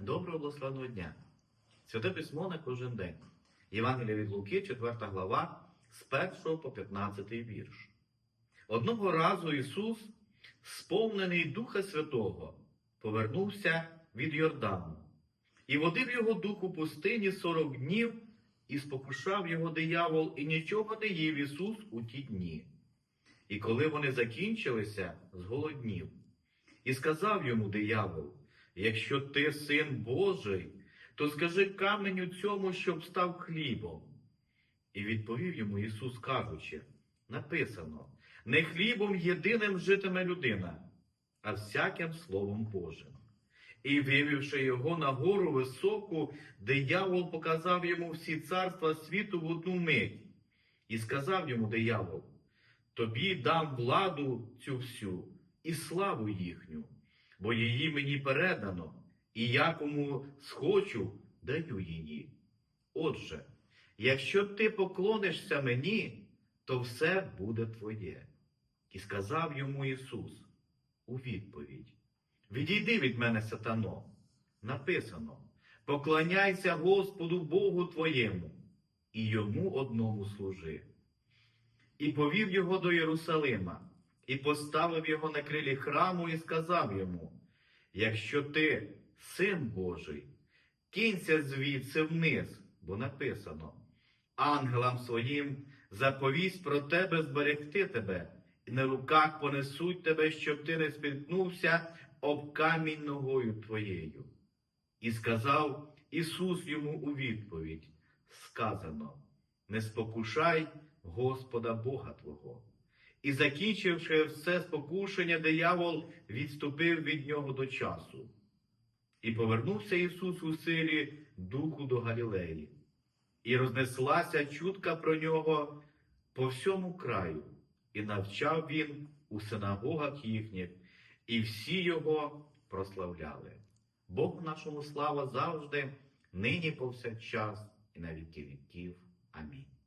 Доброго благословеного дня! Святе письмо на кожен день. Євангелія від Луки, 4 глава, з 1 по 15 вірш. Одного разу Ісус, сповнений Духа Святого, повернувся від Йордану і водив його дух у пустині 40 днів, і спокушав його диявол, і нічого не їв Ісус у ті дні. І коли вони закінчилися, зголоднів. І сказав йому диявол, якщо ти син Божий, то скажи каменю цьому, щоб став хлібом. І відповів йому Ісус, кажучи, написано, не хлібом єдиним житиме людина, а всяким Словом Божим. І вивівши його на гору високу, диявол показав йому всі царства світу в одну мить. І сказав йому диявол, тобі дам владу цю всю і славу їхню, бо її мені передано, і я кому схочу, даю її. Отже, якщо ти поклонишся мені, то все буде твоє. І сказав йому Ісус у відповідь: Відійди від мене, сатано. Написано: Поклоняйся Господу Богу твоєму, і йому одному служи. І повів його до Єрусалима, і поставив його на крилі храму, і сказав йому: Якщо ти син Божий, кінься звідси вниз, бо написано: ангелам своїм заповість про тебе зберегти тебе, і на руках понесуть тебе, щоб ти не спіткнувся об камінь ногою твоєю. І сказав Ісус йому у відповідь: сказано: не спокушай Господа Бога Твого. І закінчивши все спокушення, диявол відступив від нього до часу. І повернувся Ісус у силі духу до Галілеї, і рознеслася чутка про нього по всьому краю, і навчав він у синагогах їхніх, і всі його прославляли. Богу нашому слава завжди, нині повсякчас, і на віки віків. Амінь.